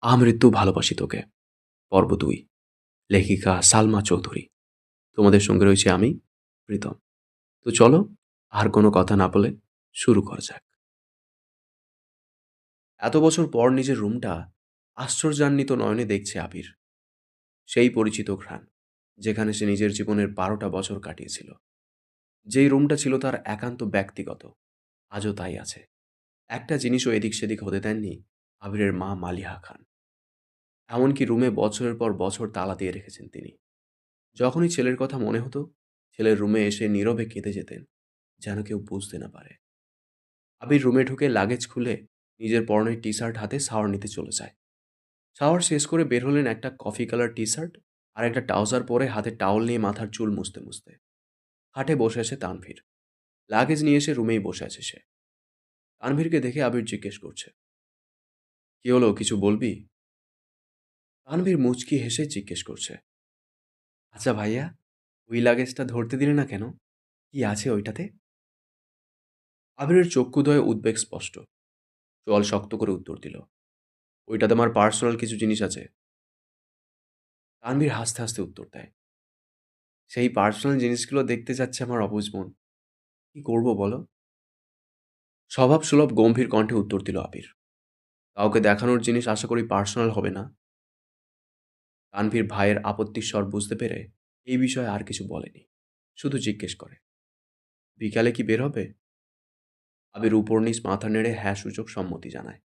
আমৃত্যু ভালোবাসি তোকে। পর্ব দুই। লেখিকা সালমা চৌধুরী। তোমাদের সঙ্গে রয়েছে আমি, প্রীতম। তো চলো, আর কোনো কথা না বলে শুরু করা যাক। এত বছর পর নিজের রুমটা আশ্চর্যান্বিত নয়নে দেখছে আবির। সেই পরিচিত ঘ্রাণ, যেখানে সে নিজের জীবনের বারোটা বছর কাটিয়েছিল। যেই রুমটা ছিল তার একান্ত ব্যক্তিগত, আজও তাই আছে। একটা জিনিসও এদিক সেদিক হতে দেননি আবিরের মা মালিহা খান। এমনকি রুমে বছরের পর বছর তালা দিয়ে রেখেছেন তিনি। যখনই ছেলের কথা মনে হতো, ছেলের রুমে এসে নীরবে কেঁদে যেতেন, যেন কেউ বুঝতে না পারে। আবির রুমে ঢুকে লাগেজ খুলে নিজের পরনের টি শার্ট হাতে শাওয়ার নিতে চলে যায়। শাওয়ার শেষ করে বের হলেন একটা কফি কালার টি শার্ট আর একটা ট্রাউজার পরে হাতে টাওয়াল নিয়ে মাথার চুল মুছতে মুছতে। খাটে বসে আছে তানভীর। লাগেজ নিয়ে এসে রুমেই বসে আছে সে। তানভীরকে দেখে আবির জিজ্ঞেস করছে, কি হলো, কিছু বলবি? তানভীর মুচকি হেসে জিজ্ঞেস করছে আচ্ছা ভাইয়া, ওই লাগেজটা ধরতে দিলে না কেন? কি আছে ওইটাতে? আবিরের চক্ষুদয়ে উদ্বেগ স্পষ্ট। চোয়াল শক্ত করে উত্তর দিল, ওইটাতে আমার পার্সোনাল কিছু জিনিস আছে। তানভীর হাসতে হাসতে উত্তর দেয়, সেই পার্সোনাল জিনিসগুলো দেখতে যাচ্ছে আমার অবুজ মন কি করব বলো? স্বভাব সুলভ গম্ভীর কণ্ঠে উত্তর দিল আবির, কাউকে দেখানোর জিনিস আশা করি পার্সোনাল হবে না। তানভীর ভাইয়ের আপত্তির স্বর বুঝতে পেরে এই বিষয়ে আর কিছু বলেনি, শুধু জিজ্ঞেস করে, বিকালে কি বের হবে? আবির উপর নিচ মাথা নেড়ে হ্যাঁ সূচক সম্মতি জানায়।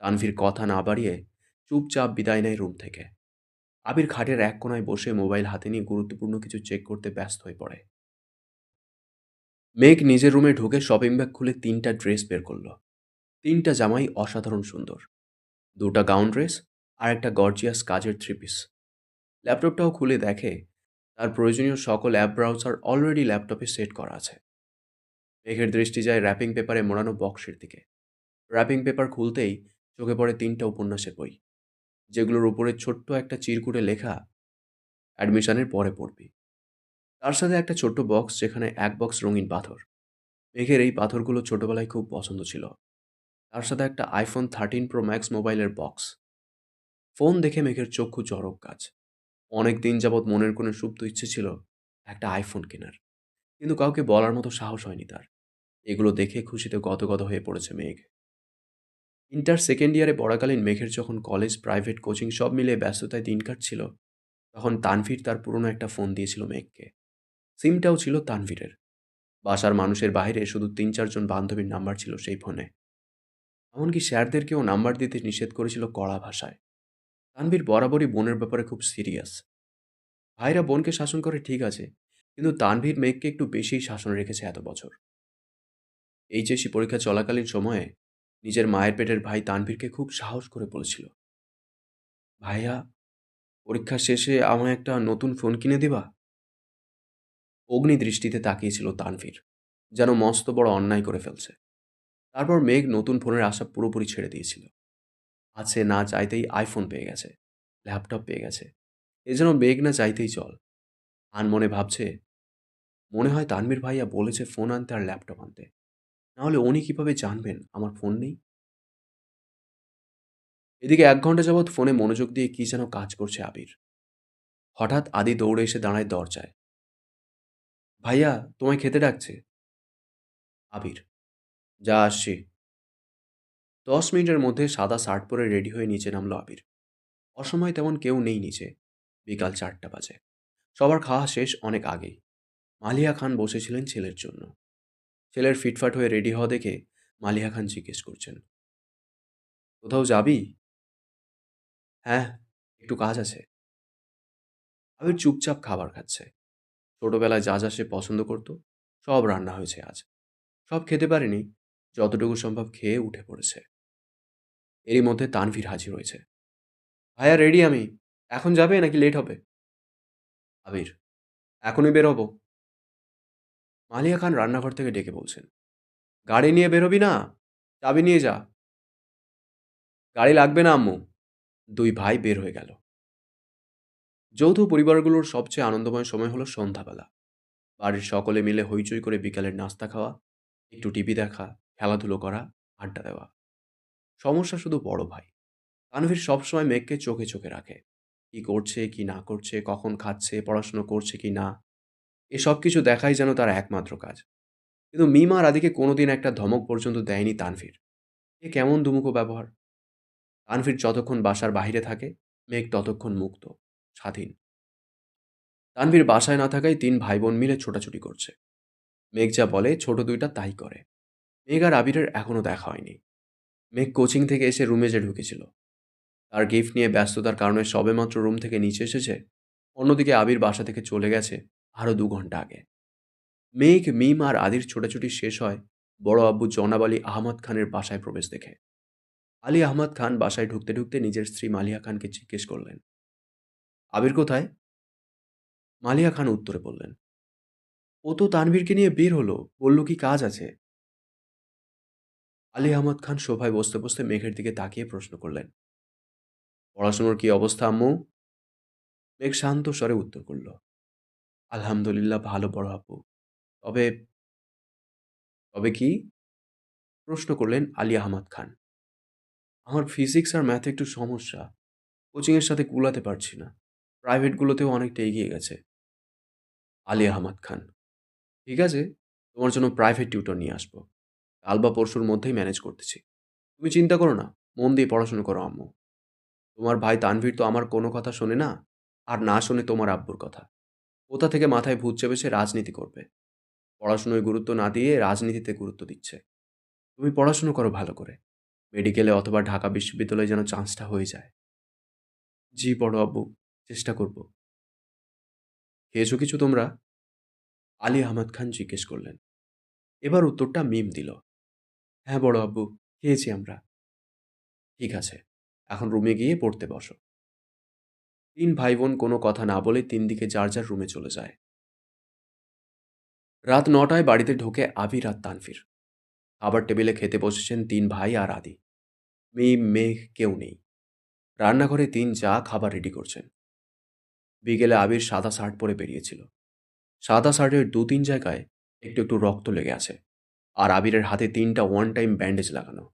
তানভীর কথা না বাড়িয়ে চুপচাপ বিদায় নেয় রুম থেকে। আবির খাটের এক কোনায় বসে মোবাইল হাতে নিয়ে গুরুত্বপূর্ণ কিছু চেক করতে ব্যস্ত হয়ে পড়ে। মেঘ নিজের রুমে ঢুকে শপিং ব্যাগ খুলে তিনটা ড্রেস বের করল। তিনটা জামাই অসাধারণ সুন্দর। দুটা গাউন ড্রেস আর একটা গর্জিয়াস কাজের থ্রি পিস ল্যাপটপটাও খুলে দেখে, তার প্রয়োজনীয় সকল অ্যাপ ব্রাউজার অলরেডি ল্যাপটপে সেট করা আছে। মেঘের দৃষ্টি যায় র্যাপিং পেপারে মোড়ানো বক্সের দিকে। র্যাপিং পেপার খুলতেই চোখে পড়ে তিনটা উপন্যাসের বই, যেগুলোর উপরে ছোট্ট একটা চিরকুটে লেখা অ্যাডমিশনের পরে পড়বি। তার সাথে একটা ছোট্ট বক্স যেখানে এক বক্স রঙিন পাথর। মেঘের এই পাথরগুলো ছোটবেলায় খুব পছন্দ ছিল। তার সাথে একটা আইফোন থার্টিন প্রো ম্যাক্স মোবাইলের বক্স ফোন দেখে মেঘের চক্ষু চরক কাজ অনেক দিন যাবৎ মনের কোনো সুপ্ত ইচ্ছে ছিল একটা আইফোন কেনার। কিন্তু কাউকে বলার মতো সাহস হয়নি তার। এগুলো দেখে খুশিতে গদগদ হয়ে পড়েছে মেঘ। ইন্টার সেকেন্ড ইয়ারে পড়াকালীন মেঘের যখন কলেজ, প্রাইভেট কোচিং সব মিলে ব্যস্ততায় দিন কাটছিল, তখন তানভীর তার পুরনো একটা ফোন দিয়েছিল মেঘকে। সিমটাও ছিল তানভীরের। বাসার মানুষের বাইরে শুধু তিন চারজন বান্ধবীর নাম্বার ছিল সেই ফোনে। এমনকি স্যারদেরকেও নাম্বার দিতে নিষেধ করেছিল কড়া ভাষায়। তানভীর বরাবরই বোনের ব্যাপারে খুব সিরিয়াস ভাইরা বোনকে শাসন করে ঠিক আছে, কিন্তু তানভীর মেঘকে একটু বেশিই শাসন রেখেছে এত বছর। এইচএসসি পরীক্ষা চলাকালীন সময়ে নিজের মায়ের পেটের ভাই তানভীরকে খুব সাহস করে বলেছিল, ভাইয়া, পরীক্ষা শেষে আমায় একটা নতুন ফোন কিনে দিবা? অগ্নি দৃষ্টিতে তাকিয়েছিল তানভীর, যেন মস্ত বড় অন্যায় করে ফেলছে। তারপর মেঘ নতুন ফোনের আশা পুরোপুরি ছেড়ে দিয়েছিল। আছে, না চাইতেই আইফোন পেয়ে গেছে ল্যাপটপ পেয়ে গেছে। এ যেন বেগ না চাইতেই চল। আন মনে ভাবছে, মনে হয় তানভীর ভাইয়া বলেছে ফোন আনতে আর ল্যাপটপ আনতে। নাহলে উনি কীভাবে জানবেন? আমার ফোন নেই। এদিকে এক ঘণ্টা যাবৎ ফোনে মনোযোগ দিয়ে কি যেন কাজ করছে আবির। হঠাৎ আদি দৌড়ে এসে দাঁড়ায় দরজায়। ভাইয়া, তোমায় খেতে ডাকছে? আবির, যা আসছি। দশ মিনিটের মধ্যে সাদা শার্ট পরে রেডি হয়ে নিচে নামলো আবির। অসময় তেমন কেউ নেই নিচে। বিকাল চারটা বাজে। সবার খাওয়া শেষ অনেক আগেই। মালিয়া খান বসেছিলেন ছেলের জন্য। ছেলের ফিটফাট হয়ে রেডি হওয়া দেখে মালিয়া খান জিজ্ঞেস করছেন, কোথাও যাবি? হ্যাঁ একটু কাজ আছে। আবির চুপচাপ খাবার খাচ্ছে। ছোটবেলায় যা যা সে পছন্দ করত, সব রান্না হয়েছে আজ। সব খেতে পারেনি, যতটুকু সম্ভব খেয়ে উঠে পড়েছে। এরই মধ্যে তানভীর হাজির হয়েছে। ভাইয়া রেডি আমি। এখন যাবে নাকি লেট হবে? আবির এখনই বেরোবো মালিয়া খান রান্নাঘর থেকে ডেকে বলছেন, গাড়ি নিয়ে বেরোবি না? চাবি নিয়ে যা। গাড়ি লাগবে না, আম্মু। দুই ভাই বের হয়ে গেল। যৌথ পরিবারগুলোর সবচেয়ে আনন্দময় সময় হলো সন্ধ্যাবেলা। বাড়ির সকলে মিলে হইচই করে বিকালের নাস্তা খাওয়া, একটু টিভি দেখা, খেলাধুলো করা, আড্ডা দেওয়া। সমস্যা শুধু বড় ভাই। তানভীর সবসময় মেঘকে চোখে চোখে রাখে। কি করছে, কি না করছে, কখন খাচ্ছে, পড়াশুনো করছে কি না, এসব কিছু দেখাই যেন তার একমাত্র কাজ। কিন্তু মিম আদিকে কোনোদিন একটা ধমক পর্যন্ত দেয়নি তানভীর। এ কেমন দুমুখো ব্যবহার? তানভীর যতক্ষণ বাসার বাইরে থাকে, মেঘ ততক্ষণ মুক্ত, স্বাধীন। তানভীর বাসায় না থাকায় তিন ভাই বোন মিলে ছোটাছুটি করছে। মেঘ যা বলে, ছোট দুইটা তাই করে। মেঘ আর আবিরের এখনও দেখা হয়নি। মেঘ কোচিং থেকে এসে রুমে যে ঢুকেছিল। তার গিফট নিয়ে ব্যস্ততার কারণে সবেমাত্র রুম থেকে নিচে এসেছে। অন্যদিকে আবির বাসা থেকে চলে গেছে আরও দু ঘণ্টা আগে। মেঘ, মিম আর আদির ছোটাছুটি শেষ হয় বড় আব্বু জনাব আলী আহমদ খানের বাসায় প্রবেশ দেখে। আলী আহমদ খান বাসায় ঢুকতে ঢুকতে নিজের স্ত্রী মালিয়া খানকে জিজ্ঞেস করলেন, আবির কোথায়? মালিয়া খান উত্তরে বললেন, ও তো তানভীরকে নিয়ে বের হলো। বলল কি কাজ আছে? আলী আহমদ খান শোভায় বসতে বসতে মেঘের দিকে তাকিয়ে প্রশ্ন করলেন, পড়াশুনোর কি অবস্থা, আম্মু? মেঘ শান্ত স্বরে উত্তর করল, আলহামদুলিল্লাহ, ভালো বড় আপু। তবে তবে কি? প্রশ্ন করলেন আলী আহমদ খান, আমার ফিজিক্স আর ম্যাথে একটু সমস্যা। কোচিংয়ের সাথে কুলাতে পারছি না। প্রাইভেটগুলোতেও অনেকটা এগিয়ে গেছে। আলী আহমদ খান, ঠিক আছে, তোমার জন্য প্রাইভেট টিউটর নিয়ে আসব। কাল বা পরশুর মধ্যেই ম্যানেজ করতেছি। তুমি চিন্তা করো না, মন দিয়ে পড়াশুনো করো, আম্মু। তোমার ভাই তানভীর তো আমার কোনো কথা শোনে না, আর না শোনে তোমার আব্বুর কথা। কোথা থেকে মাথায় ভূত চেপেছে রাজনীতি করবে? পড়াশুনোয় গুরুত্ব না দিয়ে রাজনীতিতে গুরুত্ব দিচ্ছে। তুমি পড়াশুনো করো ভালো করে। মেডিকেলে অথবা ঢাকা বিশ্ববিদ্যালয়ে যেন চান্সটা হয়ে যায়। জি বড় আব্বু, চেষ্টা করব। খেয়েছো কিছু তোমরা? আলী আহমদ খান জিজ্ঞেস করলেন। এবার উত্তরটা মিম দিল। হ্যাঁ বড় আব্বু, খেয়েছি আমরা। ঠিক আছে, এখন রুমে গিয়ে পড়তে বসো। তিন ভাই বোন কোনো কথা না বলে তিন দিকে যার যার রুমে চলে যায়। রাত নটায় বাড়িতে ঢোকে আবির আর তানফির খাবার টেবিলে খেতে বসেছেন তিন ভাই আর আদি। মিম মেঘ কেউ নেই। রান্নাঘরে তিন চা, খাবার রেডি করছেন। বিকেলে আবির সাদা শার্ট পরে বেরিয়েছিল। সাদা শার্টের দু তিন জায়গায় একটু একটু রক্ত লেগে আছে। আর আবিরের হাতে তিনটা ওয়ান টাইম ব্যান্ডেজ লাগানো।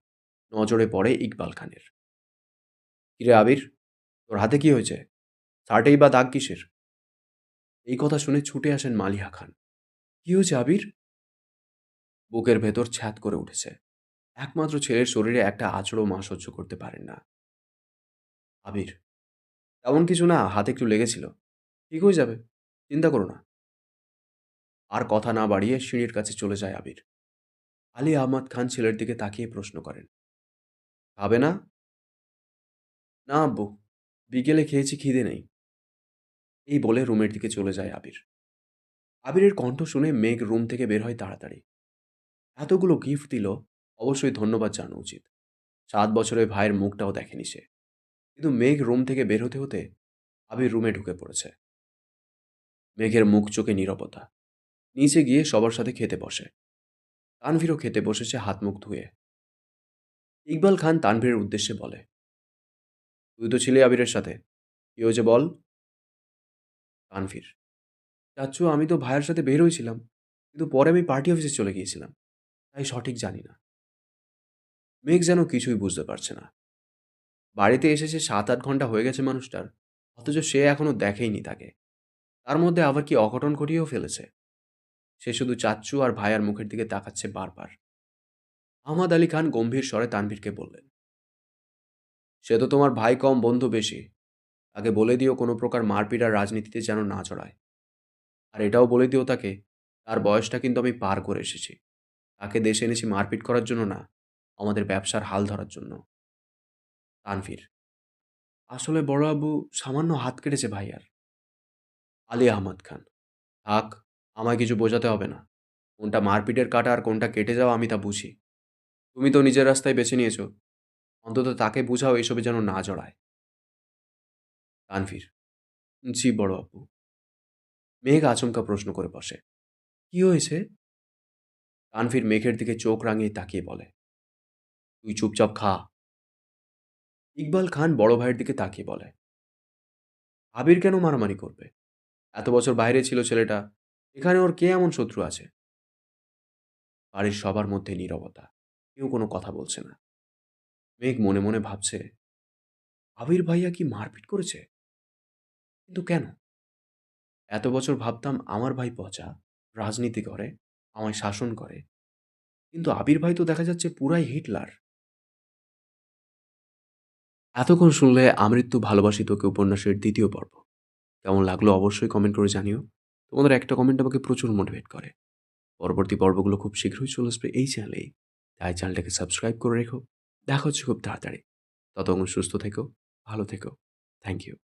নজরে পড়ে ইকবাল খানের। কিরে আবির, তোর হাতে কি হয়েছে? শার্টেই বা দাগ কিসের? এই কথা শুনে ছুটে আসেন মালিহা খান। কি হয়েছে আবির? বুকের ভেতর ছ্যাত করে উঠেছে। একমাত্র ছেলের শরীরে একটা আচড়ও মা সহ্য করতে পারেন না। আবির, তেমন কিছু না, হাতে একটু লেগেছিল। ঠিক হয়ে যাবে, চিন্তা করো না। আর কথা না বাড়িয়ে সিঁড়ির কাছে চলে যায় আবির। আলী আহমদ খান ছেলের দিকে তাকিয়ে প্রশ্ন করেন, খাবে না? না আব্বু, বিকেলে খেয়েছি, খিদে নেই। এই বলে রুমের দিকে চলে যায় আবির। আবিরের কণ্ঠ শুনে মেঘ রুম থেকে বের হয় তাড়াতাড়ি। এতগুলো গিফট দিল, অবশ্যই ধন্যবাদ জানা উচিত। সাত বছরের ভাইয়ের মুখটাও দেখেনি সে। কিন্তু মেঘ রুম থেকে বের হতে হতে আবির রুমে ঢুকে পড়েছে। মেঘের মুখ চোখে নীরবতা। নিচে গিয়ে সবার সাথে খেতে বসে। তানভীরও খেতে বসেছে হাত মুখ ধুয়ে। ইকবাল খান তানভীরের উদ্দেশ্যে বলে, তুই তো ছিলি আবিরের সাথে। কি হয়েছে বল? তানভীর চাচ্ছু আমি তো ভাইয়ের সাথে বের হয়েছিলাম, কিন্তু পরে আমি পার্টি অফিসে চলে গিয়েছিলাম, তাই সঠিক জানি না। মেঘ যেন কিছুই বুঝতে পারছে না। বাড়িতে এসেছে সাত আট ঘণ্টা হয়ে গেছে মানুষটার, অথচ সে এখনও দেখেইনি তাকে। তার মধ্যে আবার কি অঘটন ঘটিয়েও ফেলেছে? সে শুধু চাচ্চু আর ভাইয়ার মুখের দিকে তাকাচ্ছে বারবার। আহমদ আলী খান গম্ভীর স্বরে তানভীরকে বললেন, সে তো তোমার ভাই কম, বন্ধু বেশি। তাকে বলে দিও কোনো প্রকার মারপিট আর রাজনীতিতে যেন না চড়ায় আর এটাও বলে দিও তাকে, তার বয়সটা কিন্তু আমি পার করে এসেছি। তাকে দেশে এনেছি মারপিট করার জন্য না, আমাদের ব্যবসার হাল ধরার জন্য। তানভীর, আসলে বড় আবু সামান্য হাত কেটেছে ভাইয়ার। আলী আহমদ খান, থাক আমায় কিছু বোঝাতে হবে না। কোনটা মারপিটের কাটা আর কোনটা কেটে যাওয়া আমি তা বুঝি। তুমি তো নিজের রাস্তায় বেছে নিয়েছো। অন্তত তাকে বুঝাও এসবে যেন না জড়ায়। তানভীর, জি বড় আপু। মেঘ আচমকা প্রশ্ন করে বসে। কি হয়েছে? তানভীর মেঘের দিকে চোখ রাঙিয়ে তাকিয়ে বলে, তুই চুপচাপ খা। ইকবাল খান বড় ভাইয়ের দিকে তাকিয়ে বলে, আবির কেন মারামারি করবে? এত বছর বাইরে ছিল ছেলেটা এখানে ওর কে এমন শত্রু আছে? বাড়ির সবার মধ্যে নীরবতা। কেউ কোনো কথা বলছে না। মেঘ মনে মনে ভাবছে, আবির ভাইয়া কি মারপিট করেছে? কিন্তু কেন? এত বছর ভাবতাম আমার ভাই পচা, রাজনীতি করে, আমায় শাসন করে। কিন্তু আবির ভাই তো দেখা যাচ্ছে পুরাই হিটলার। এতক্ষণ শুনলে আমৃত্যু ভালোবাসি তোকে উপন্যাসের দ্বিতীয় পর্ব। কেমন লাগল অবশ্যই কমেন্ট করে জানিও। তোমাদের একটা কমেন্ট আমাকে প্রচুর মোটিভেট করে। পরবর্তী পর্বগুলো খুব শীঘ্রই চলে আসবে এই চ্যানেলেই তাই চ্যানেলটাকে সাবস্ক্রাইব করে রেখো। দেখা হচ্ছে খুব তাড়াতাড়ি। ততক্ষণ সুস্থ থেকো, ভালো থেকো। Thank you